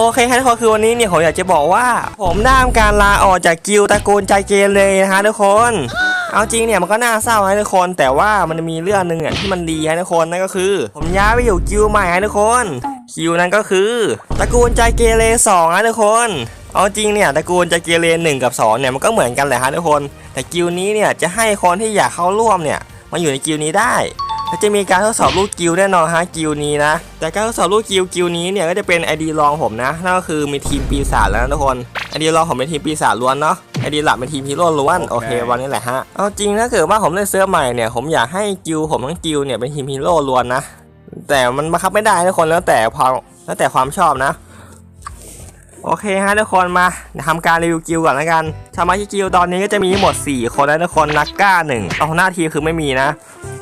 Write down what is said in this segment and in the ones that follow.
โอเคฮะทุกคนคือวันนี้เนี่ยผมอยากจะบอกว่า ผมได้ทำการลาออกจากกิลตระกูลใจเกเรนะฮะทุกคน เอาจริงเนี่ยมันก็น่าเศร้านะทุกคน แต่ว่ามันมีเรื่องหนึ่งอะที่มันดีฮะทุกคนนั่นก็คือ ผมย้ายไปอยู่กิลใหม่ฮะทุกคน กิลนั้นก็คือตระกูลใจเกเรสองฮะทุกคนเอาจริงเนี่ยตระกูลใจเกเรหนึ่งกับสองเนี่ยมันก็เหมือนกันแหละฮะทุกคน แต่กิลนี้เนี่ยจะให้คนที่อยากเข้าร่วมเนี่ยมาอยู่ในกิลนี้ได้ และจะมีการทดสอบลูกกิลด์แน่นอนฮะกิลด์นี้นะ แต่การทดสอบลูกกิลด์กิลด์นี้เนี่ยก็จะเป็นไอดีรองผมนะนั่นก็คือมีทีมปีศาจแล้วนะทุกคนไอดีรองผมเป็นทีมปีศาจล้วนเนาะไอดีหลักเป็นทีมฮีโร่ล้วนโอเควันนี้แหละฮะเอาจริงถ้าเกิดว่าผมเล่นเซิร์ฟใหม่เนี่ยผมอยากให้กิลด์ผมทั้งกิลด์เนี่ยเป็นทีมฮีโร่ล้วนนะแต่มันบังคับไม่ได้ทุกคนแล้วแต่ความแล้วแต่ความชอบนะ โอเคฮะทุกคนมาทำการรีวิวกิลก่อนแล้วกันสมาชิกกิลตอนนี้ก็จะมีทั้งหมด 4 คนแล้วทุกคนนักก้าหนึ่งเอาหน้าทีคือไม่มีนะ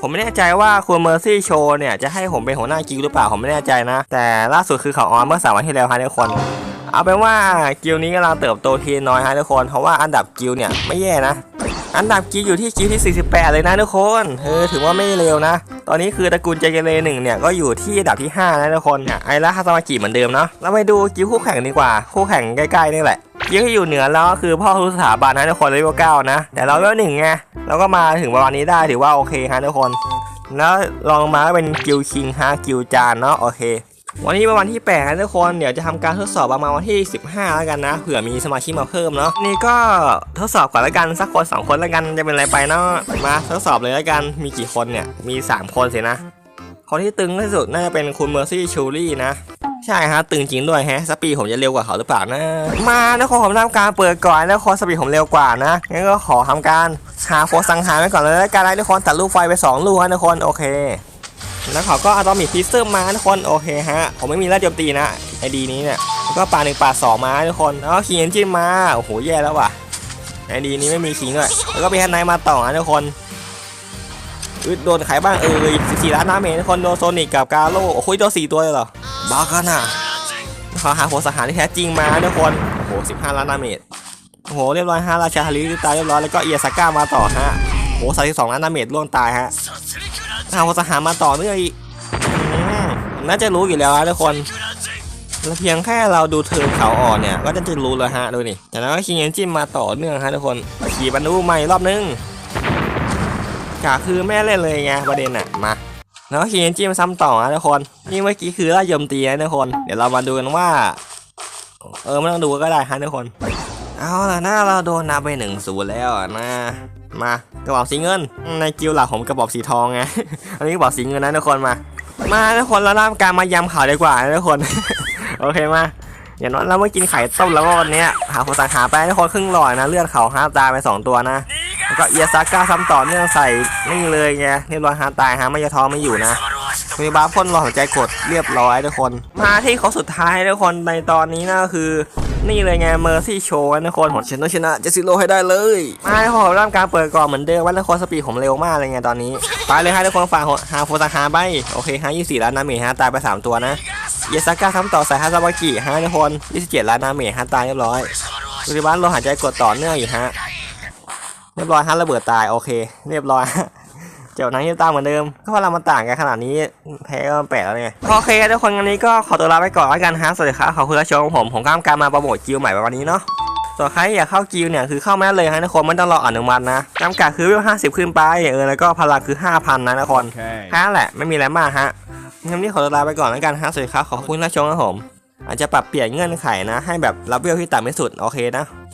ผมไม่แน่ใจว่าคุณเมอร์ซี่โชว์เนี่ยจะให้ผมเป็นหัวหน้ากิลหรือเปล่าผมไม่แน่ใจนะ แต่ล่าสุดคือเขาออนเมื่อสามวันที่แล้วฮะทุกคนเอาเป็นว่ากิลนี้กำลังเติบโตทีน้อยฮะทุกคนเพราะว่าอันดับกิลเนี่ยไม่แย่นะ อันดับกิลด์อยู่ที่กิลด์ที่ 48 เลยนะทุกคนเออถือว่าไม่เลวนะ ตอนนี้คือตระกูลเจเกเรหนึ่งเนี่ยก็อยู่ที่อันดับที่ 5 นะทุกคนเนี่ยไอระฮาซามากิเหมือนเดิมเนาะเราไปดูกิลด์คู่แข่งดีกว่า คู่แข่งใกล้ๆนี่แหละกิลด์ที่อยู่เหนือแล้วก็คือพ่อทุกสถาบันนะทุกคนเลเวลเก้านะ แต่เราเลเวลหนึ่งไงเราก็มาถึงประมาณนี้ได้ถือว่าโอเคฮะทุกคน แล้วลองมาเป็นกิลคิงฮะกิลจานเนาะโอเค วันนี้เป็นวันที่8นะทุกคนเดี๋ยวจะทำการทดสอบประมาณวันที่ 15 แล้วกันนะเผื่อมีสมาชิกมาเพิ่มเนาะนี่ก็ทดสอบก่อนแล้วกันสักคน2คนแล้วกันจะเป็นอะไรไปเนาะมาทดสอบเลยแล้วกันมีกี่คนเนี่ยมี 3 คนสินะคนที่ตึงที่สุดน่าจะเป็นคุณเมอร์ซี่ชูรี่นะใช่ฮะตึงจริงด้วยแฮะสปีผมจะเร็วกว่าเขาหรือเปล่านะมานะคนผมทำการเปิดก่อนนะคนสปีผมเร็วกว่านะงั้นก็ขอทำการหาโคสังหารไว้ก่อนเลยแล้วกันนะทุกคนตัดลูกไฟไปสองลูกนะทุกคนโอเค แล้วเขาก็อะตอมิกพิซซึมมาทุกคนโอเคฮะ ผมไม่มีแล้วโจมตีนะไอดีนี้เนี่ยแล้วก็ปาหนึ่งปาสองมาทุกคนแล้วก็คิงเอนจินมาโอ้โหแย่แล้วว่ะไอดีนี้ไม่มีคิงด้วยแล้วก็มีฮันไนมาต่อนะทุกคนอึดโดนใครบ้างเออสี่ล้านน้ำเมทุกคนโดนโซนิกกับกาโลโอ้โหโดนสี่ตัวเลยเหรอบ้ากันอะเขอหาหัวสังหารที่แท้จริงมาทุกคนโอ้โหสิบห้าล้านน้ำเมจโอ้โหเรียบร้อยฮะราชาฮาริตายเรียบร้อยแล้วก็เอียซาก้ามาต่อฮะโอ้โหสามสิบสองล้านน้ำเมจล่วงตายฮะ หาวัสหารมาต่อเนื่องอีกน่าจะรู้อยู่แล้วนะทุกคนแล้วเพียงแค่เราดูเทิร์นเขาอ่อนเนี่ย ก็จะรู้แล้วฮะดูนี่จากนั้นก็คิงเอนจินมาต่อเนื่องฮะทุกคนขี่บรรทุใหม่รอบนึงกาคือแม่เล่นเลยไงประเด็นอะมาแล้วก็คิงเอนจิมาซ้ำต่อนะทุกคน นี่เมื่อกี้คือไล่โยมตีนะทุกคน เดี๋ยวเรามาดูกันว่า เออไม่ต้องดูก็ได้ฮะทุกคน เอาล่ะน้าเราโดนนับไปหนึ่งศูนย์แล้วนะมากระบอกสีเงิน ในกิลหลักผมกระบอกสีทองไงอันนี้กระบอกสีเงินนะทุกคนมา มาทุกคนเราเริ่มการมายำข่าวดีกว่านะทุกคน โอเคมาอย่างน้อยเราไม่กินไข่ต้มแล้ววันนี้หาคนสังหาไปทุกคนครึ่งหลอดนะเลือดเขาห้าตายไปสองตัวนะแล้วก็เอียซาก้าซ้ำต่อเนื่องใส่นี่เลยไงเรียบร้อยฮาตายฮะไม่ยะท้อไม่อยู่นะมีบ้าพ่นรอหัวใจกดเรียบร้อยทุกคน มาที่เขาสุดท้ายทุกคนในตอนนี้นะก็คือ นี่เลยไงเมอร์ซี่โชว์นะคนผมชนะชนะเจสซิโลให้ได้เลยมาให้ผมเริ่มการเปิดก่อนเหมือนเดิมว่าแล้วคนสปีดผมเร็วมากเลยไงตอนนี้ไปเลยฮะทุกคนฝากหาโฟตาฮาไปโอเคฮะ24ล้านนาเมจฮะตายไป3ตัวนะเยสก้าซ้ำต่อใส่ฮาซาบากิฮะทุกคน27ล้านนาเมจฮะตายเรียบร้อยบริบาลโลหะใจกดต่อเนื่องอีกฮะเรียบร้อยฮะระเบิดตายโอเค เรียบร้อย เจ้าหนังยังตามเหมือนเดิม ก็เพราะเรามันต่างกันขนาดนี้แพ้ก็แปลกแล้วไงโอเคทุกคนวันนี้ก็ขอตัวลาไปก่อนแล้วกันฮะสวัสดีครับขอบคุณที่ชมผมผมก็ทำการมาโปรโมทกิลใหม่วันนี้เนาะส่วนใครอยากเข้ากิลเนี่ยคือเข้ามาได้เลยฮะทุกคนไม่ต้องรออนุมัตินะจำกัดคือเวล50ขึ้นไปเออแล้วก็พลังคือ5,000นะทุกคน Okay. แค่นั้นแหละไม่มีอะไรมากฮะงั้นนี่ขอตัวลาไปก่อนแล้วกันฮะสวัสดีครับขอบคุณที่ชมครับผมอาจจะปรับเปลี่ยนเงื่อนไขนะ ให้แบบรับเวลที่ต่ำที่สุดโอเคนะ